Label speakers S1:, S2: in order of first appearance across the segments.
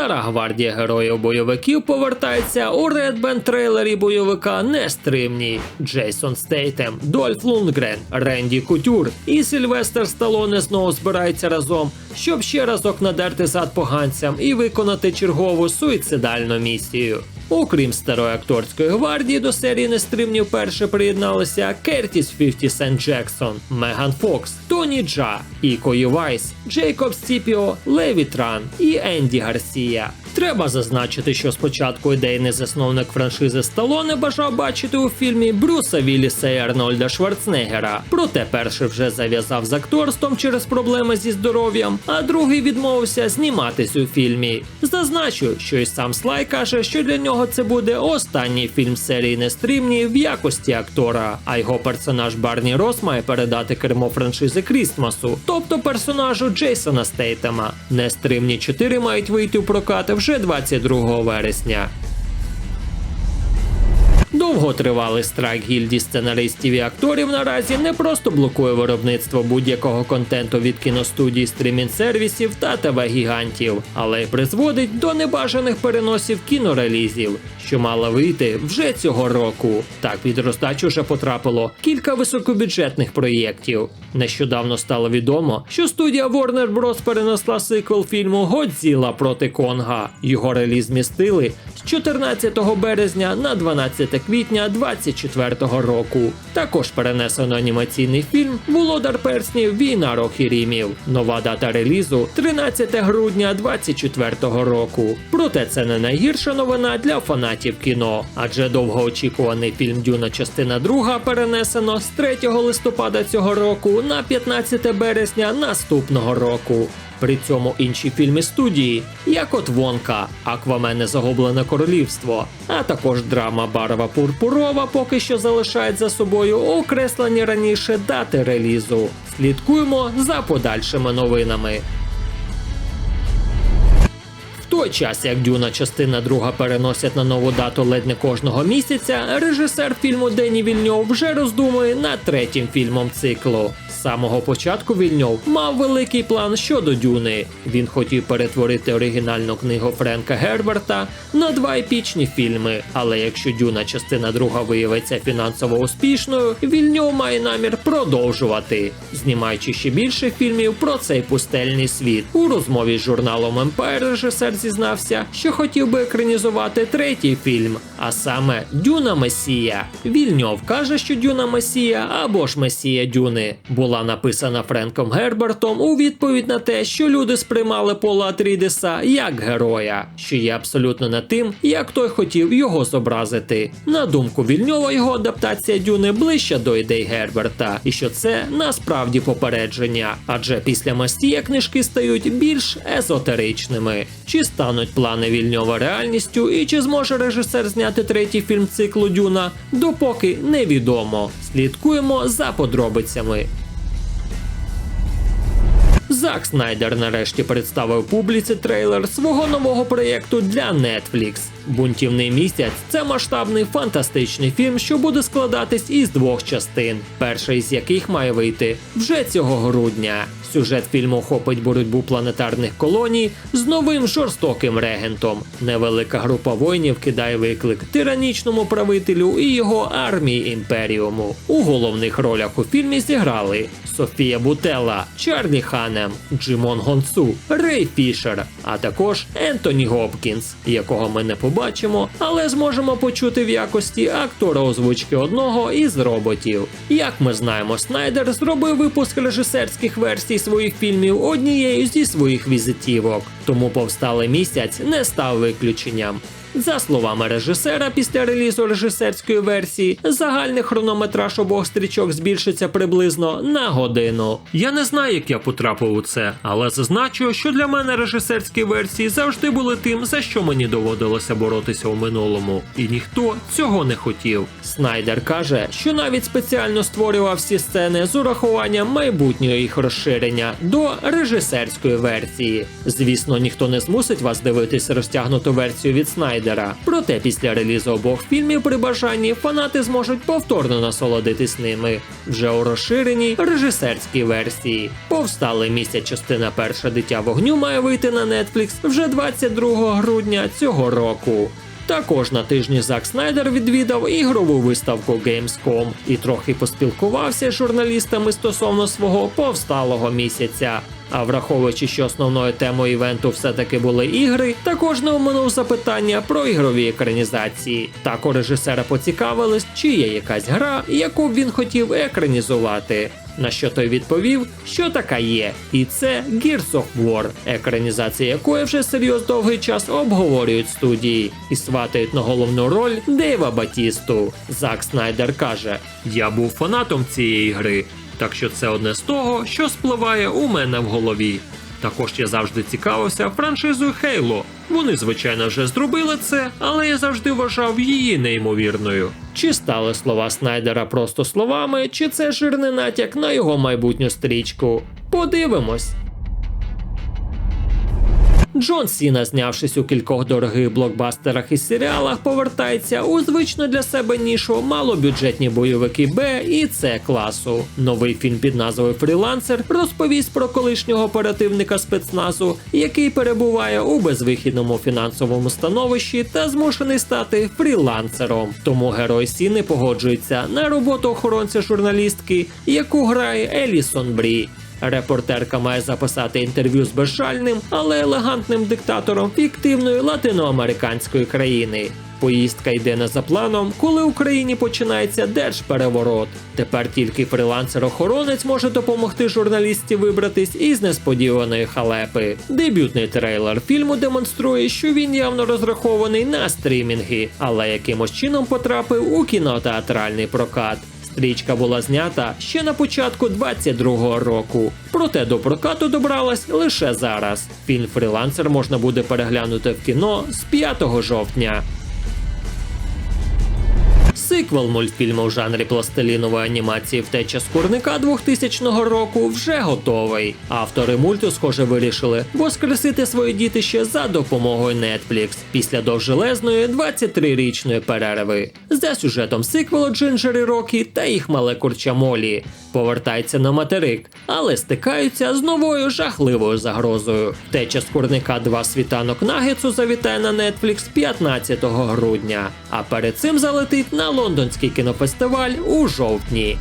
S1: стара гвардія героїв бойовиків повертається у редбен трейлері бойовика Нестримні. Джейсон Стейтем, Дольф Лунгрен, Ренді Кутюр і Сільвестер Сталоне знову збираються разом, щоб ще разок надерти зад поганцям і виконати чергову суїцидальну місію. Окрім старої акторської гвардії, до серії нестримнів перше приєдналися Кертіс 50 Сент Джексон, Меган Фокс, Тоні Джа, Іко Вайс, Джейкоб Сіпіо, Леві Тран і Енді Гарсія. Треба зазначити, що спочатку ідейний засновник франшизи Сталоне бажав бачити у фільмі Брюса Вілліса і Арнольда Шварценеггера. Проте перший вже зав'язав з акторством через проблеми зі здоров'ям, а другий відмовився зніматись у фільмі. Зазначу, що і сам Слай каже, що для нього це буде останній фільм серії Нестрімні в якості актора. А його персонаж Барні Рос має передати кермо франшизи Крістмасу, тобто персонажу Джейсона Стейтема. Нестримні 4 мають вийти у прокат вже 22 вересня. Довготривалий страйк гільдії сценаристів і акторів наразі не просто блокує виробництво будь-якого контенту від кіностудій, стрімінг-сервісів та ТВ-гігантів, але й призводить до небажаних переносів кінорелізів, що мала вийти вже цього року. Так під роздачу вже потрапило кілька високобюджетних проєктів. Нещодавно стало відомо, що студія Warner Bros. перенесла сиквел фільму Годзіла проти Конга. Його реліз змістили з 14 березня на 12 квітня 2024 року. Також перенесено анімаційний фільм Володар перснів Війна Рохірімів. Нова дата релізу 13 грудня 2024 року. Проте це не найгірша новина для фанатів кіно, адже довгоочікуваний фільм Дюна частина 2 перенесено з 3 листопада цього року на 15 березня наступного року. При цьому інші фільми студії, як от Вонка, Аквамене Загублене Королівство, а також драма Барва Пурпурова поки що залишають за собою окреслені раніше дати релізу. Слідкуємо за подальшими новинами. В той час, як Дюна частина друга переносять на нову дату ледь не кожного місяця, режисер фільму Дені Вільньов вже роздумує над третім фільмом циклу. Самого початку Вільньов мав великий план щодо Дюни. Він хотів перетворити оригінальну книгу Френка Герберта на два епічні фільми. Але якщо Дюна частина друга виявиться фінансово успішною, Вільньов має намір продовжувати, знімаючи ще більше фільмів про цей пустельний світ. У розмові з журналом Empire режисер зізнався, що хотів би екранізувати третій фільм, а саме Дюна Месія. Вільньов каже, що Дюна Месія або ж Месія Дюни була написана Френком Гербертом у відповідь на те, що люди сприймали Пола Атрідеса як героя, що є абсолютно не тим, як той хотів його зобразити. На думку Вільньова, його адаптація Дюни ближча до ідей Герберта, і що це насправді попередження, адже після Мастія книжки стають більш езотеричними. Чи стануть плани Вільньова реальністю, і чи зможе режисер зняти третій фільм циклу Дюна, допоки невідомо. Слідкуємо за подробицями. Зак Снайдер нарешті представив публіці трейлер свого нового проєкту для Netflix. Бунтівний місяць це масштабний фантастичний фільм, що буде складатись із двох частин, перша із яких має вийти вже цього грудня. Сюжет фільму охопить боротьбу планетарних колоній з новим жорстоким регентом. Невелика група воїнів кидає виклик тиранічному правителю і його армії імперіуму. У головних ролях у фільмі зіграли Софія Бутелла, Чарлі Ханем, Джимон Гонсу, Рей Фішер, а також Ентоні Гопкінс, якого ми не побачимо, але зможемо почути в якості актора озвучки одного із роботів. Як ми знаємо, Снайдер зробив випуск режисерських версій своїх фільмів однією зі своїх візитівок, тому повсталий місяць не став виключенням. За словами режисера, після релізу режисерської версії загальний хронометраж обох стрічок збільшиться приблизно на годину. Я не знаю, як я потрапив у це, але зазначу, що для мене режисерські версії завжди були тим, за що мені доводилося боротися у минулому, і ніхто цього не хотів. Снайдер каже, що навіть спеціально створював всі сцени з урахуванням майбутнього їх розширення до режисерської версії. Звісно, ніхто не змусить вас дивитись розтягнуту версію від Снайдера. Снайдера. Проте після релізу обох фільмів при бажанні фанати зможуть повторно насолодитись ними вже у розширеній режисерській версії. Повсталий місяць частина перша дитя вогню має вийти на Netflix вже 22 грудня цього року. Також на тижні Зак Снайдер відвідав ігрову виставку Gamescom і трохи поспілкувався з журналістами стосовно свого повсталого місяця. А враховуючи, що основною темою івенту все-таки були ігри, також не оминув запитання про ігрові екранізації. Так у режисера поцікавились, чи є якась гра, яку б він хотів екранізувати. На що той відповів, що така є, і це Gears of War, екранізація якої вже серйозно довгий час обговорюють студії і сватають на головну роль Дейва Батісту. Зак Снайдер каже: Я був фанатом цієї гри, так що це одне з того, що спливає у мене в голові. Також я завжди цікавився франшизою Halo. Вони, звичайно, вже зробили це, але я завжди вважав її неймовірною. Чи стали слова Снайдера просто словами, чи це жирний натяк на його майбутню стрічку? Подивимось. Джон Сіна, знявшись у кількох дорогих блокбастерах і серіалах, повертається у звичну для себе нішу малобюджетні бойовики Б і С класу. Новий фільм під назвою Фрілансер розповість про колишнього оперативника спецназу, який перебуває у безвихідному фінансовому становищі та змушений стати фрілансером. Тому герой Сіни погоджується на роботу охоронця журналістки, яку грає Елісон Брі. Репортерка має записати інтерв'ю з безжальним, але елегантним диктатором фіктивної латиноамериканської країни. Поїздка йде не за планом, коли в Україні починається держпереворот. Тепер тільки фрілансер-охоронець може допомогти журналісті вибратись із несподіваної халепи. Дебютний трейлер фільму демонструє, що він явно розрахований на стрімінги, але якимось чином потрапив у кінотеатральний прокат. Стрічка була знята ще на початку 22-го року, проте до прокату добралась лише зараз. Фільм Фрілансер можна буде переглянути в кіно з 5 жовтня. Сиквел мультфільму в жанрі пластилінової анімації Втеча з курника 2000 року вже готовий. Автори мульту, схоже, вирішили воскресити своє дітище за допомогою Netflix після довжелезної 23-річної перерви. За сюжетом сиквелу Джинджер і Рокі та їх мале курча Молі повертаються на материк, але стикаються з новою жахливою загрозою. Втеча з два світанок Нагетсу завітає на Netflix 15 грудня, а перед цим залетить на лондонський кінофестиваль у жовтні.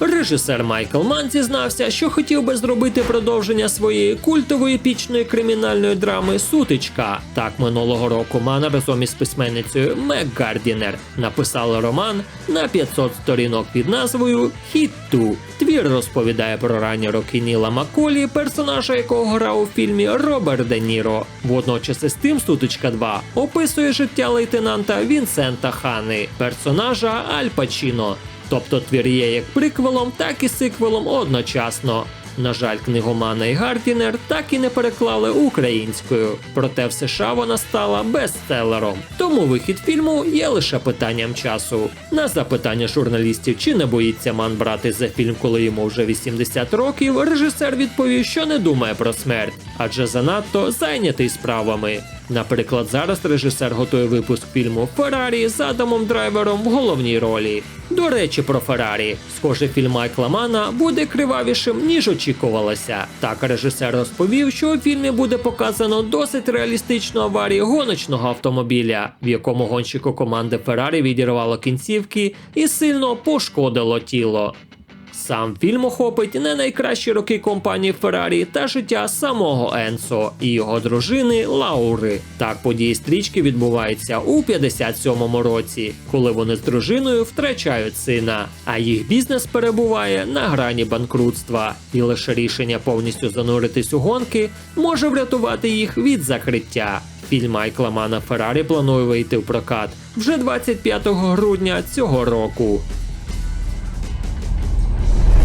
S1: Режисер Майкл Ман зізнався, що хотів би зробити продовження своєї культової епічної кримінальної драми Сутичка. Так минулого року Ман разом із письменницею Мек Гардінер написали роман на 500 сторінок під назвою «Хіт 2». Твір розповідає про ранні роки Ніла Маколі, персонажа якого грав у фільмі Роберт Де Ніро. Водночас із тим Сутичка 2 описує життя лейтенанта Вінсента Хани, персонажа Аль Пачіно. Тобто твір є як приквелом, так і сиквелом одночасно. На жаль, книгомана і Гардінер так і не переклали українською, проте в США вона стала бестселером. Тому вихід фільму є лише питанням часу. На запитання журналістів, чи не боїться ман брати за фільм, коли йому вже 80 років, режисер відповів, що не думає про смерть, адже занадто зайнятий справами. Наприклад, зараз режисер готує випуск фільму Феррарі з Адамом Драйвером в головній ролі. До речі, про Феррарі. Схоже, фільм Майкла Мана буде кривавішим, ніж очікувалося. Так режисер розповів, що у фільмі буде показано досить реалістичну аварію гоночного автомобіля, в якому гонщику команди Феррарі відірвало кінцівки і сильно пошкодило тіло. Сам фільм охопить не найкращі роки компанії Феррарі та життя самого Енсо і його дружини Лаури. Так події стрічки відбуваються у 57-му році, коли вони з дружиною втрачають сина, а їх бізнес перебуває на грані банкрутства, і лише рішення повністю зануритись у гонки може врятувати їх від закриття. Фільм Майкла Мана Феррарі планує вийти в прокат вже 25 грудня цього року.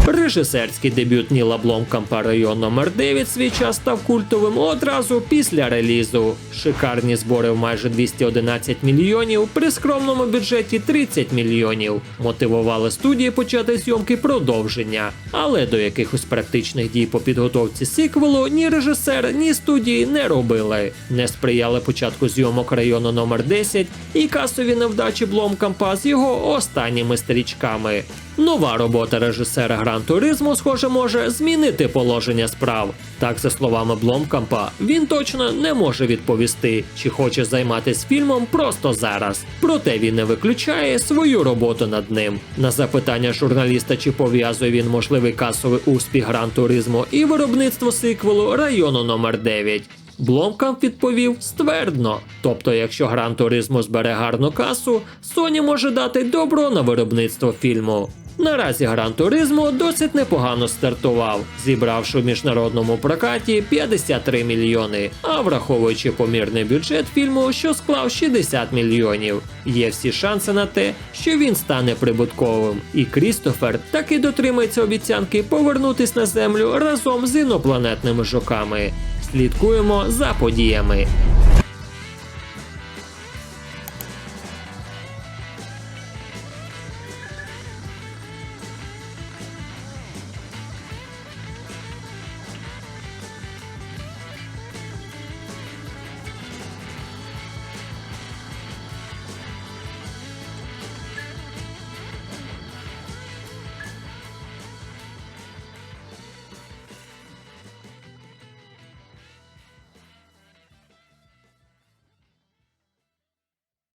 S1: Режисерський дебют Ніла Бломкампа район номер 9 свій час став культовим одразу після релізу. Шикарні збори в майже 211 мільйонів при скромному бюджеті 30 мільйонів. Мотивували студії почати зйомки продовження. Але до якихось практичних дій по підготовці сиквелу ні режисер, ні студії не робили. Не сприяли початку зйомок району номер 10 і касові невдачі Бломкампа з його останніми стрічками. Нова робота режисера Гран Туризму, схоже, може змінити положення справ. Так, за словами Бломкампа, він точно не може відповісти, чи хоче займатися фільмом просто зараз. Проте він не виключає свою роботу над ним. На запитання журналіста, чи пов'язує він можливий касовий успіх Гран Туризму і виробництво сиквелу району номер 9 Бломкамп відповів ствердно. Тобто, якщо Гран Туризмо збере гарну касу, Sony може дати добро на виробництво фільму. Наразі Гран Туризмо досить непогано стартував, зібравши в міжнародному прокаті 53 мільйони, а враховуючи помірний бюджет фільму, що склав 60 мільйонів. Є всі шанси на те, що він стане прибутковим, і Крістофер таки дотримається обіцянки повернутись на землю разом з інопланетними жуками. Слідкуємо за подіями.